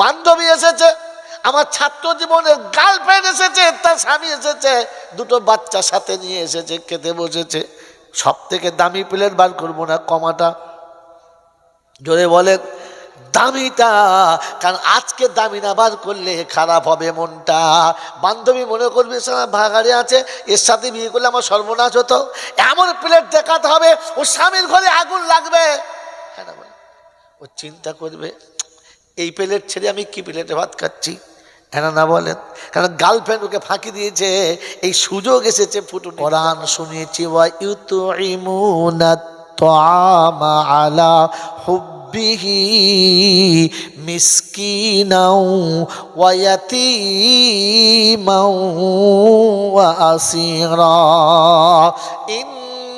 বান্ধবী এসেছে, আমার ছাত্র জীবনের গার্লফ্রেন্ড এসেছে, তার স্বামী এসেছে, দুটো বাচ্চা সাথে নিয়ে এসেছে, খেতে বসেছে। সব থেকে দামি প্লেট বার করব না, কমাটা। জোরে বলেন দামিটা, কারণ আজকে দামি না, বার করলে খারাপ হবে মনটা। বান্ধবী মনে করবে সারা ভাগাড়ে আছে, এর সাথে বিয়ে করলে আমার সর্বনাশ হতো। এমন প্লেট দেখাতে হবে ও স্বামীর ঘরে আগুন লাগবে। হ্যাঁ ও চিন্তা করবে এই প্লেট ছেড়ে আমি কি প্লেটে ভাত খাচ্ছি? হ্যাঁ না বলেন কারণ গার্লফ্রেন্ড ওকে ফাঁকি দিয়েছে, এই সুযোগ এসেছে ফুটো কোরআন শুনিয়েছি ওয়া হুব্বিহি ইন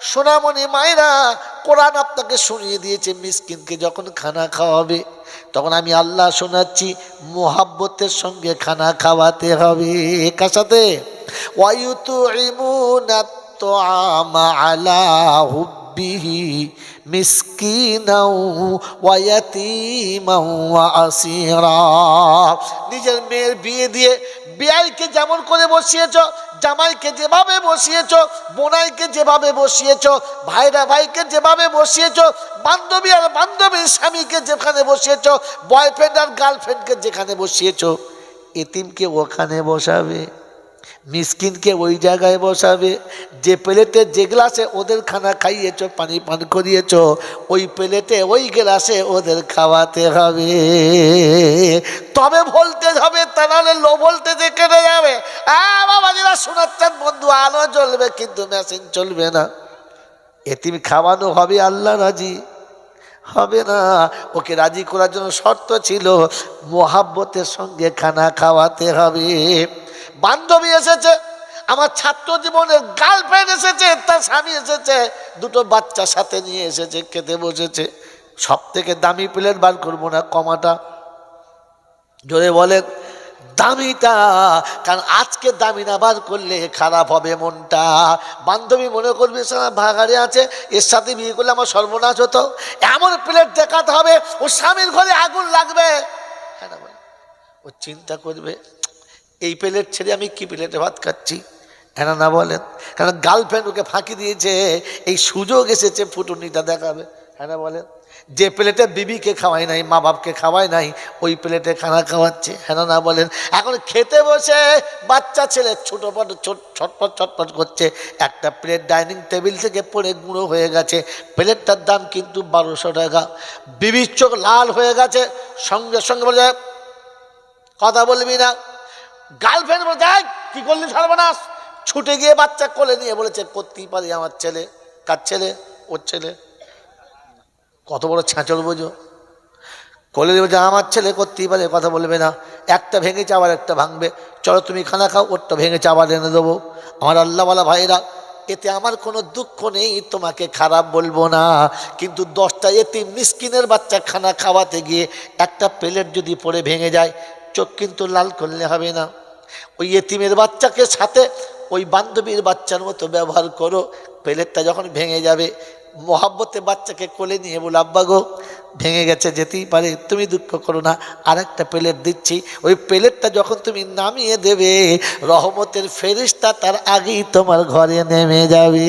সোনামণি মায়েরা কোরআন আপনাকে শুনিয়ে দিয়েছে, মিসকিনকে যখন খানা খাওয়াবে, তখন আমি আল্লাহ শোনাচ্ছি, মোহাব্বতের সঙ্গে খানা খাওয়াতে হবে। কার সাথে? আলা নিজের মেয়ের বিয়ে দিয়ে বিয়াইকে যেমন করে বসিয়েছ, জামাইকে যেভাবে বসিয়েছ, বোনাইকে যেভাবে বসিয়েছ, ভাইরা ভাইকে যেভাবে বসিয়েছ, বান্ধবী আর বান্ধবীর স্বামীকে যেখানে বসিয়েছ বয়ফ্রেন্ড আর গার্লফ্রেন্ডকে যেখানে বসিয়েছ, এতিমকে ওখানে বসাবে। মিসকিনকে ওই জায়গায় বসাবে। যে প্লেটে যে গ্লাসে ওদের খানা খাইয়েছ, পানি পান করিয়েছ, ওই প্লেটে ওই গ্লাসে ওদের খাওয়াতে হবে। তবে ভোল্টেজ হবে, তা নাহলে লো ভোল্টেজে কেটে যাবে। বাবাজিরা শোনাচ্ছেন, বন্ধু, আলো জ্বলবে, কিন্তু মেশিন চলবে না। এতিম খাওয়ানো হবে, আল্লাহ রাজি। হবে না। ওকে রাজি করার জন্য শর্ত ছিল, মোহাব্বতের সঙ্গে খানা খাওয়াতে হবে। বান্ধবী এসেছে, আমার ছাত্র জীবনের গার্লফ্রেন্ড এসেছে, তার স্বামী এসেছে, দুটো বাচ্চা সাথে নিয়ে এসেছে, খেতে বসেছে। সব থেকে দামি প্লেট বার করব না কমাটা। জোরে বলেন দামিটা, কারণ আজকে দামি না, বার করলে খারাপ হবে মনটা। বান্ধবী মনে করবে সারা ভাগাড়ে আছে, এর সাথে বিয়ে করলে আমার সর্বনাশ হতো। এমন প্লেট দেখাতে হবে ও স্বামীর ঘরে আগুন লাগবে। হ্যাঁ বলে, ও চিন্তা করবে এই প্লেট ছেড়ে আমি কি প্লেটে ভাত খাচ্ছি? হ্যাঁ না বলেন। কারণ গার্লফ্রেন্ড ওকে ফাঁকি দিয়েছে, এই সুযোগ এসেছে, ফুটুনিটা দেখাবে। হ্যাঁ না বলেন? যে প্লেটে বিবিকে খাওয়াই নাই মা বাপকে খাওয়াই নাই, ওই প্লেটে খানা খাওয়াচ্ছে? হ্যাঁ না বলেন? এখন খেতে বসে বাচ্চা ছেলে ছোটো পট ছটপট ছটপট করছে। একটা প্লেট ডাইনিং টেবিল থেকে পড়ে গুঁড়ো হয়ে গেছে। প্লেটটার দাম কিন্তু বারোশো টাকা। বিবির চোখ লাল হয়ে গেছে। সঙ্গে সঙ্গে বলে, কথা বলবি না। গার্লফ্রেন্ড বলে, দেখ, কি করলি সর্বনাশ? ছুটে গিয়ে বাচ্চা কোলে নিয়ে বলেছে করতেই পারি আমার ছেলে, কার ছেলে? ওর ছেলে। কত বড় ছ্যাঁচল বোঝো। কোলে বলছে, আমার ছেলে করতেই পারে কথা বলবে না। একটা ভেঙেছে আবার একটা ভাঙবে। চলো তুমি খানা খাও, ওরটা ভেঙেছে আবার এনে দেবো। আমার আল্লাহওয়ালা ভাইরা এতে আমার কোনো দুঃখ নেই, তোমাকে খারাপ বলব না। কিন্তু দশটা এতে মিসকিনের বাচ্চা খানা খাওয়াতে গিয়ে একটা প্লেট যদি পড়ে ভেঙে যায় চোখ কিন্তু লাল করলে হবে না। ওই এতিমের বাচ্চাকে সাথে ওই বান্ধবীর বাচ্চার মতো ব্যবহার করো, প্লেটটা যখন ভেঙে যাবে মহাব্বতে বাচ্চাকে কোলে নিয়ে বলে, আব্বা গো, ভেঙে গেছে, যেতেই পারে, তুমি দুঃখ করো না আর একটা প্লেট দিচ্ছি। ওই প্লেটটা যখন তুমি নামিয়ে দেবে, রহমতের ফেরিস্তা তার আগেই তোমার ঘরে নেমে যাবে।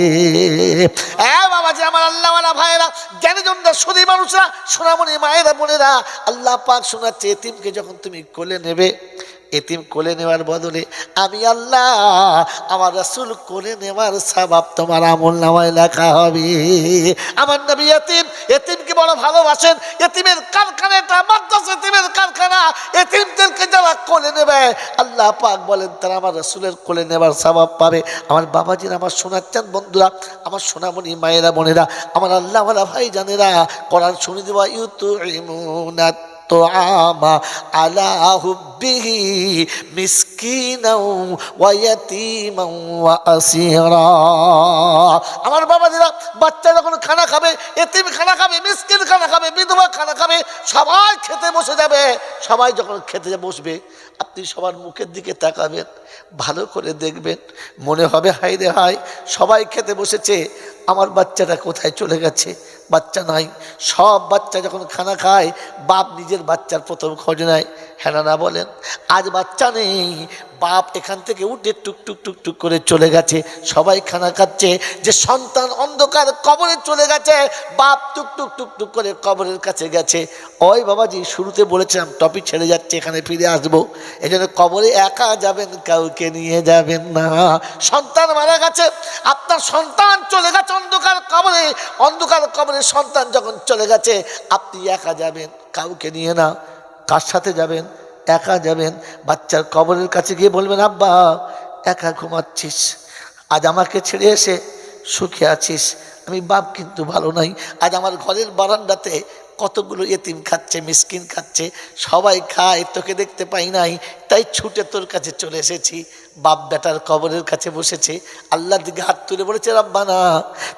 যে আমার আল্লাহওয়ালা ভাইয়েরা জ্ঞানী জনরা সুদী মানুষরা, সোনামণি মায়েরা, বোনেরা, আল্লাহ পাক শোনাচ্ছে, এতিমকে যখন তুমি কোলে নেবে, এতিম কোলে নেওয়ার বদলে আমি আল্লাহ আমার রাসুল কোলে নেওয়ার স্বভাব তোমার আমল নামায় লেখা হবে। আমার নবী এতিম, এতিমকে বড় ভালোবাসেন, এতিমের কারখানা এটা মাদ্রাস এতিমের কারখানা যারা কোলে নেবে আল্লাহ পাক বলেন তারা আমার রাসুলের কোলে নেবার স্বভাব পাবে আমার বাবাজির আমার শোনাচ্ছেন বন্ধুরা আমার সোনামণি মায়েরা বোনেরা আমার আল্লাহ ভাই জানেরা করার শুনে দেওয়া ইউতু الطعام على حبه مسكين আসীরা। আমার বাবাজিরা, বাচ্চা যখন খানা খাবে, এতিম খানা খাবে, মিসকিন খানা খাবে, বিধবা খানা খাবে, সবাই খেতে বসে যাবে। সবাই যখন খেতে বসবে, আপনি সবার মুখের দিকে তাকাবেন। ভালো করে দেখবেন। মনে হবে হাই রে হাই সবাই খেতে বসেছে, আমার বাচ্চাটা কোথায় চলে গেছে? বাচ্চা নাই। সব বাচ্চা যখন খানা খায়, বাপ নিজের বাচ্চার প্রথম খোঁজ নেয়। হ্যাঁ না বলেন, আজ বাচ্চা নেই, বাপ এখান থেকে উঠে টুক টুক টুক টুক করে চলে গেছে। সবাই খানা খাচ্ছে, যে সন্তান অন্ধকার কবরে চলে গেছে, বাপ টুক টুক টুক টুক করে কবরের কাছে গেছে। ওই বাবাজি, শুরুতে বলেছিলাম টপিক ছেড়ে যাচ্ছে, এখানে ফিরে আসব। এই জন্য কবরে একা যাবেন কাউকে নিয়ে যাবেন না। সন্তান মারা গেছে, আপনার সন্তান চলে গেছে অন্ধকার কবরে। অন্ধকার কবরে সন্তান যখন চলে গেছে, আপনি একা যাবেন, কাউকে নিয়ে না। কার সাথে যাবেন? একা যাবেন। বাচ্চার কবরের কাছে গিয়ে বলবেন, আব্বা, একা ঘুমাচ্ছিস। আজ আমাকে ছেড়ে এসে সুখে আছিস। আমি বাপ কিন্তু ভালো নাই। আজ আমার ঘরের বারান্দাতে কতগুলো এতিম খাচ্ছে, মিসকিন খাচ্ছে, সবাই খায়, তোকে দেখতে পাই নাই, তাই ছুটে তোর কাছে চলে এসেছি। বাপ বেটার কবরের কাছে বসেছে আল্লাহ দিকে হাত তুলে বলেছে, রাব্বানা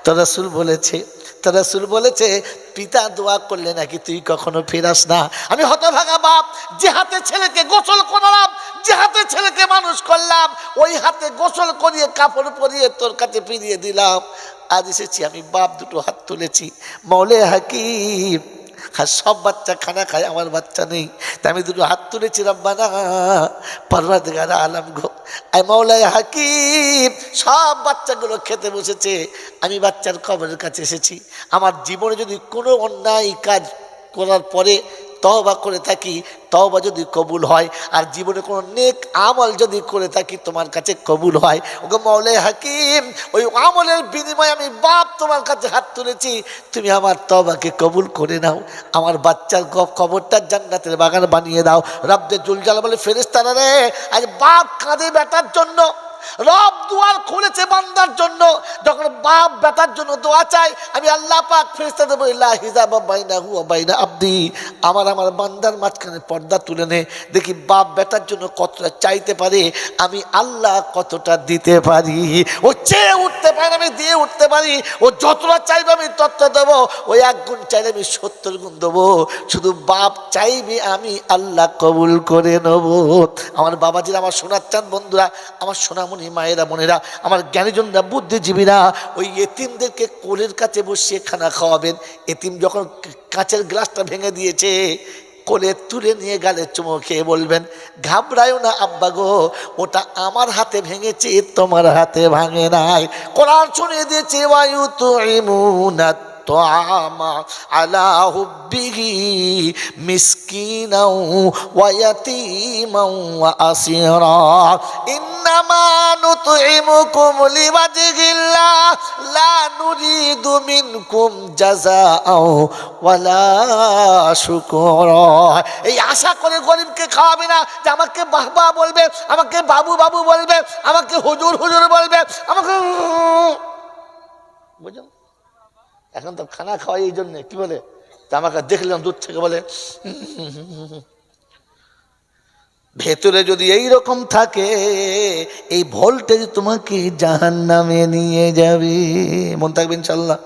তোর রাসূল বলেছে তোর রাসূল বলেছে, পিতা দোয়া করলে নাকি তুই কখনো ফেরাস না? আমি হতভাগা বাপ, যে হাতে ছেলেকে গোসল করালাম, যে হাতে ছেলেকে মানুষ করলাম, ওই হাতে গোসল করিয়ে, কাপড় পরিয়ে তোর কাছে ফিরিয়ে দিলাম। আজ এসেছি, আমি বাপ দুটো হাত তুলেছি, মৌলে হাকিম। আর সব বাচ্চা খানা খায়, আমার বাচ্চা নেই। তা আমি দুটো হাত তুলেছি, রব্বানা পর্বাদিগার আলাম গো আই মৌলাই হাকিম, সব বাচ্চাগুলো খেতে বসেছে। আমি বাচ্চার কবরের কাছে এসেছি। আমার জীবনে যদি কোনো অন্যায় কাজ করার পরে তহবা করে থাকি তহবা যদি কবুল হয়। আর জীবনে কোনো নেক আমল যদি করে থাকি, তোমার কাছে কবুল হয়। ওকে মৌলে হাকিম, ওই আমলের বিনিময়ে আমি বাপ তোমার কাছে হাত তুলেছি। তুমি আমার তবাকে কবুল করে নাও। আমার বাচ্চার কবরটার জান্নাতের বাগান বানিয়ে দাও। রব্দে জুলজাল বলে ফেরেস্তারা রে, আজ বাপ কাঁদে বেটার জন্য। রব দুয়ার খুলেছে বান্দার জন্য, যখন বাপ বেটার জন্য দোয়া চাই আমি আল্লাহ পাক ফেরেস্তাদের বলি লা হিজাব বাইনা হুয়া বাইনা আব্দি। আমার আমার বান্দার মাঝখানে পর্দা তুলে নে, দেখি বাপ বেটার জন্য কতটা চাইতে পারে, আমি আল্লাহ কতটা দিতে পারি। ও চেয়ে উঠতে পারে আমি দিয়ে উঠতে পারি। ও যতটা চাইবে আমি ততটা দেবো। ওই এক গুণ চাইলে আমি সত্তর গুণ দেবো। শুধু বাপ চাইবে আমি আল্লাহ কবুল করে নেব। আমার বাবাজিরা, আমার শোনার চান বন্ধুরা, আমার সোনামণি মায়েরা মনেরা, আমার জ্ঞানীজনরা, বুদ্ধিজীবীরা ওই এতিমদেরকে কোলের কাছে বসিয়ে খানা খাওয়াবেন। এতিম যখন কাঁচের গ্লাসটা ভেঙে দিয়েছে, কোলে তুলে নিয়ে গালে চুমো খেয়ে বলবেন ঘাবড়ায়ও না আব্বা গো, ওটা আমার হাতে ভেঙেছে, তোমার হাতে ভাঙে নাই। কোরআন শুনিয়ে দিয়েছে বায়ু তো الطعام على حبه مسكينا ويتيما وأسيرا إنما نطعمكم لوجه الله لا نريد منكم جزاء ولا شكورا এই আশা করে গরিবকে খাওয়াবে না যে আমাকে বাহবা বলবে আমাকে বাবু বাবু বলবে আমাকে হুজুর হুজুর বলবে আমাকে বুঝলেন এখন তো খানা খাওয়াই এই জন্যে, কি বলে? তা আমাকে দেখলাম দূর থেকে বলে, ভেতরে যদি এই রকম থাকে, এই ভোল্টেজ তোমাকে জাহান নামে নিয়ে যাবে। মন থাকবে ইনশাল্লাহ।